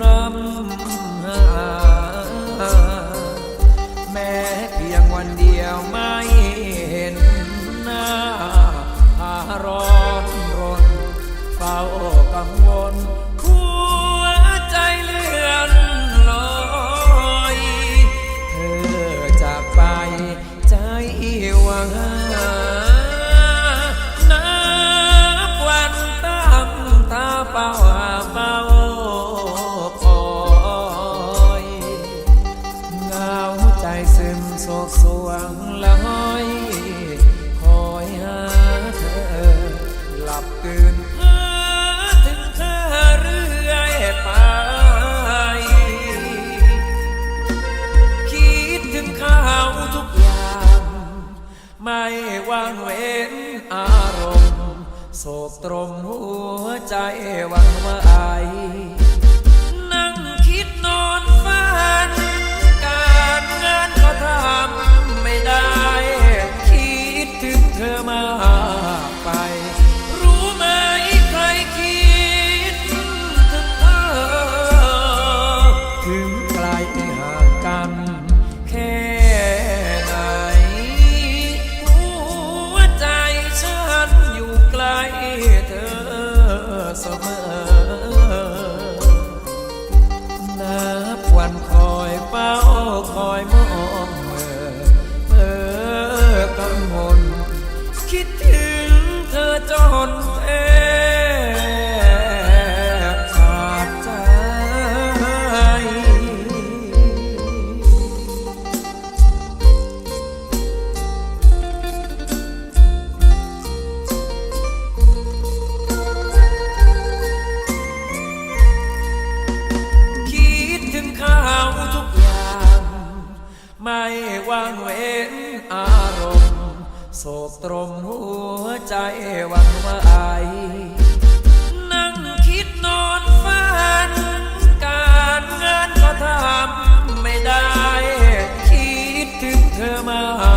รำแม้เพียงวันเดียวไม่เห็นหน้าหารอนรนเฝ้ากังวล ใจซึมโศกสวงลอยคอยหาเธอ หลับตื่นเพ้อถึงเธอเรื่อยไป คิดถึงเขาทุกอย่างไม่วางเว้นอารมณ์ โศกตรมหัวใจวันไหวนั่ง เสมอ นับวันคอยเฝ้าคอยมองเมื่อเมื่อกังวลคิด วางเว้นอารมณ์โศกตรมหัวใจหวันไหวนั่งคิดนอนฝัน การงานก็ทำไม่ได้ คิดถึงเธอมา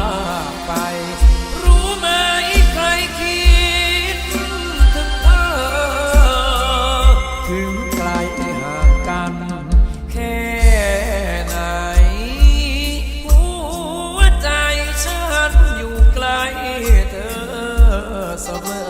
เส